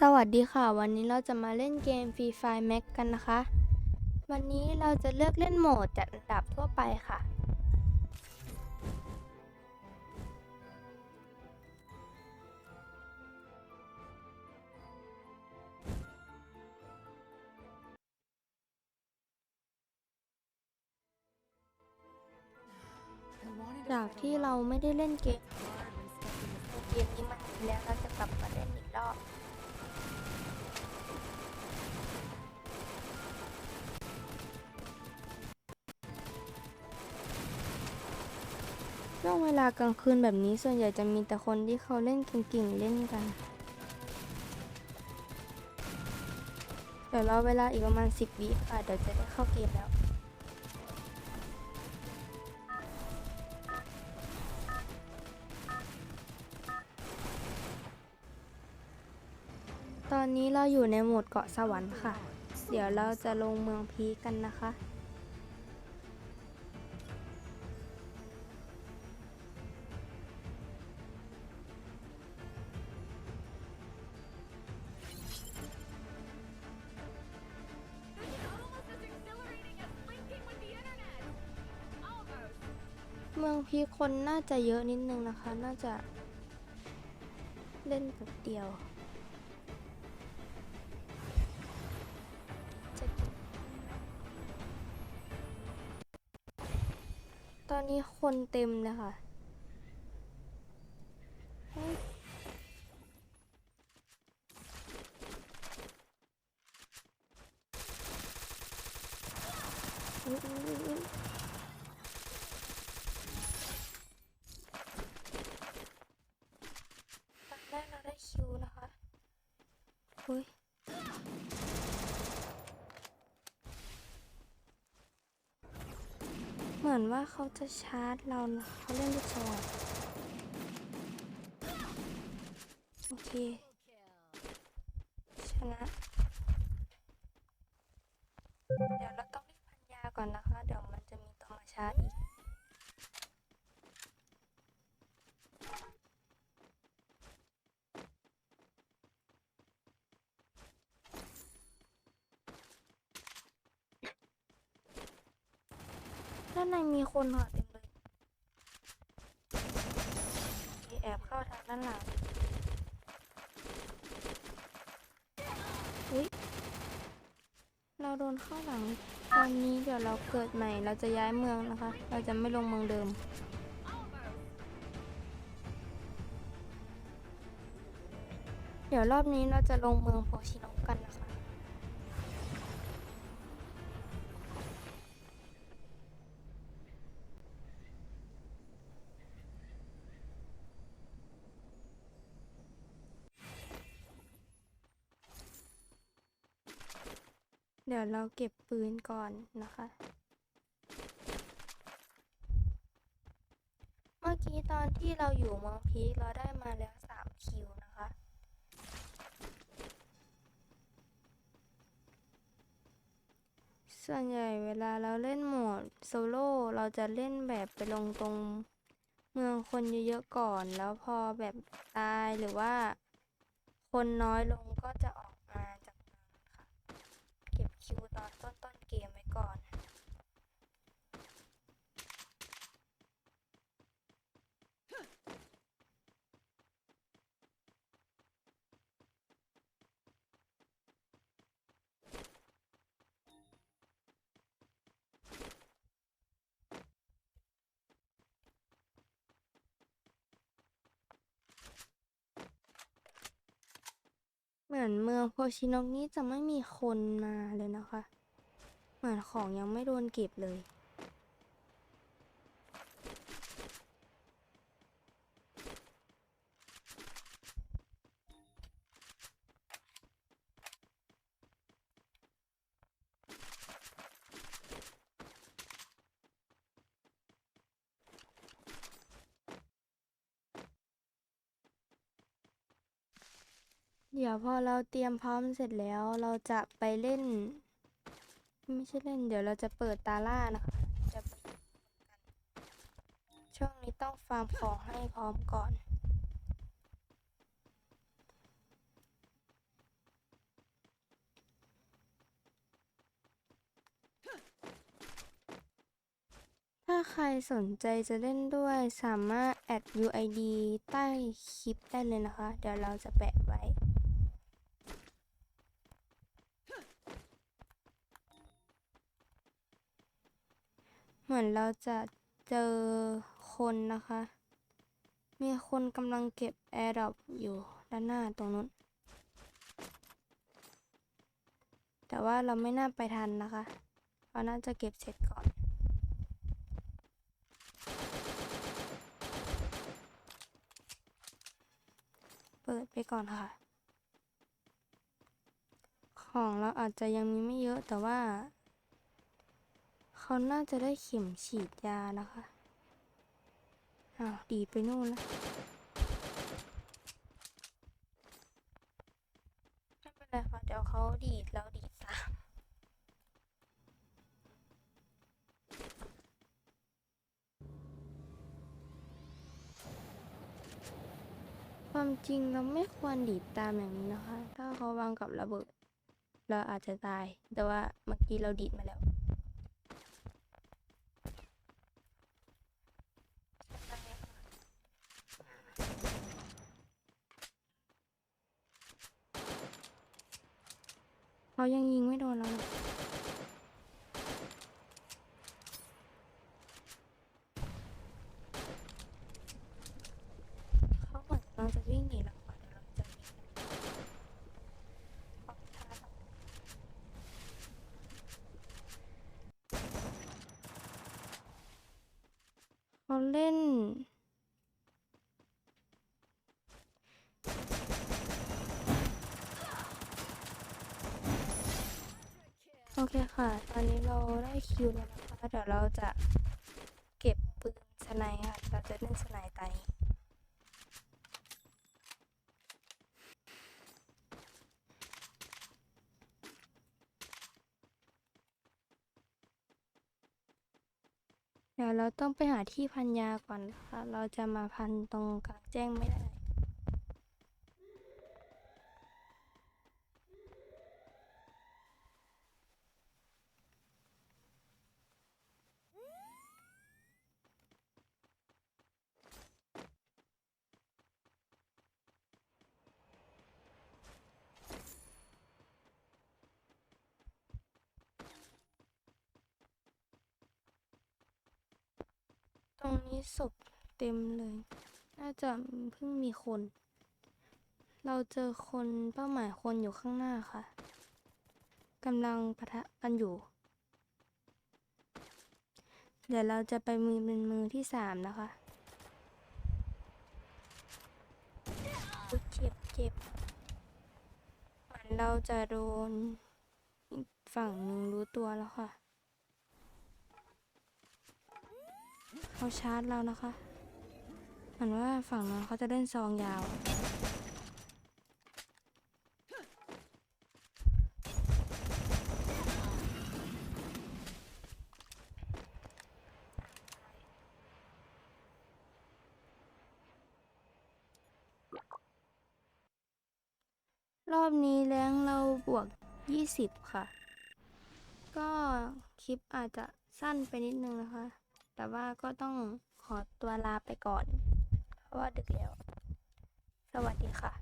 สวัสดีค่ะ วันนี้เราจะมาเล่นเกม Free Fire Max กันนะคะ วันนี้เราจะเลือกเล่นโหมดจัดอันดับทั่วไปค่ะ จากที่เราไม่ได้เล่นเกมเกมนี้มานานแล้วเราจะกลับมาเล่นอีกรอบ ช่วงเวลากลางคืนแบบนี้ส่วนใหญ่จะมีแต่คนที่เขาเล่นเก่งๆเล่นกัน เดี๋ยวรอเวลาอีกประมาณ 10วิค่ะ เดี๋ยวจะได้เข้าเกมแล้วตอนนี้เราอยู่ในโหมดเกาะสวรรค์ค่ะ เดี๋ยวเราจะลงเมืองพีกันนะคะ มืองพีคนน่าจะเยอะนิดนึงนะคะ น่าจะ เล่นแบบเดียวตอนนี้คนเต็มเลยค่ะเฮ้ยอุ๊ยอุ๊ยอุ๊ยอุ๊ย ตอนแรกเราได้ คิวนะคะอุ้ยเหมือนว่าเขาจะชาร์จเรานะเขาเล่นลูกซอโอเค ชนะ เดี๋ยวเราต้องรีบพันยาก่อนนะคะ เดี๋ยวมันจะมีตัวมาชาร์จอีก ด้านในมีคนเหรอเต็มเลยมีแอบเข้าทางด้านหลังอุ้ยเราโดนเข้าหลังตอนนี้เดี๋ยวเราเกิดใหม่ เราจะย้ายเมืองนะคะ เราจะไม่ลงเมืองเดิมเดี๋ยวรอบนี้เราจะลงเมืองโพชิโนกันนะคะ ดี๋ยวเราเก็บปืนก่อนนะคะ เมื่อกี้ตอนที่เราอยู่เมืองพีคเราได้มาแล้วสามคิวนะคะส่วนใหญ่เวลาเราเล่นโหมดโซโล่เราจะเล่นแบบไปลงตรงเมืองคนเยอะๆก่อน แล้วพอแบบตายหรือว่า คนน้อยลงก็จะออกมาจากเมืองค่ะ เก็บ คิวตอนต้นต้นๆเกมไว้ก่อน เหมือนเมืองโพชินกนี้จะไม่มีคนมาเลยนะคะ เหมือนของยังไม่โดนเก็บเลย ยวพอเราเตรียมพร้อมเสร็จแล้วเราจะไปเล่น ไม่ใช่เล่น เดี๋ยวเราจะเปิดตาล่านะคะจะช่วงนี้ต้องฟาร์มของให้พร้อมก่อนถ้าใครสนใจจะเล่นด้วยสามารถแอด UID ใต้คลิปได้เลยนะคะ เดี๋ยวเราจะแปะ เหมือนเราจะเจอคนนะคะ มีคนกำลังเก็บแอร์ดรอปอยู่ด้านหน้าตรงนู้น แต่ว่าเราไม่น่าไปทันนะคะเราน่าจะเก็บเสร็จก่อนเปิดไปก่อนค่ะ ของเราอาจจะยังมีไม่เยอะแต่ว่า เขาน่าจะได้เข็มฉีดยานะคะอ้าวดีไปนู่นแล้วไม่เป็นไรค่ะเดี๋ยวเขาดีดแล้วดีดตามความจริงเราไม่ควรดีดตามอย่างนี้นะคะ ถ้าเขาวางกับระเบิด เราอาจจะตาย แต่ว่าเมื่อกี้เราดีดมาแล้ว เขายังยิงไม่โดนเราเลยเขาเหมือนกำลังจะวิ่งหนีเราก่อนเดี๋ยวเราจะยิงเขาท้าเราเขาเล่น โอเคค่ะ ตอนนี้เราได้คิวแล้วนะคะเดี๋ยวเราจะเก็บปืนสไนค่ะ เราจะเล่นสไนด์ตเดี๋ยวเราต้องไปหาที่พันยาก่อนนะคะเราจะมาพันตรงกลางแจ้งไม่ได้ ตรงนี้ศพเต็มเลย น่าจะเพิ่งมีคน เราเจอคนเป้าหมายคนอยู่ข้างหน้าค่ะกำลังปะทะกันอยู่ เดี๋ยวเราจะไปมือเป็นมือที่สามนะคะเจ็บเจ็บเหมือนเราจะโดนฝั่งหนึ่งรู้ตัวแล้วค่ะ เขาชาร์จเรานะคะเหมือนว่าฝั่งนั้นเขาจะเล่นซองยาว รอบนี้แรงเราบวก 20 ค่ะ ก็คลิปอาจจะสั้นไปนิดนึงนะคะ แต่ว่าก็ต้องขอตัวลาไปก่อน เพราะว่าดึกแล้ว สวัสดีค่ะ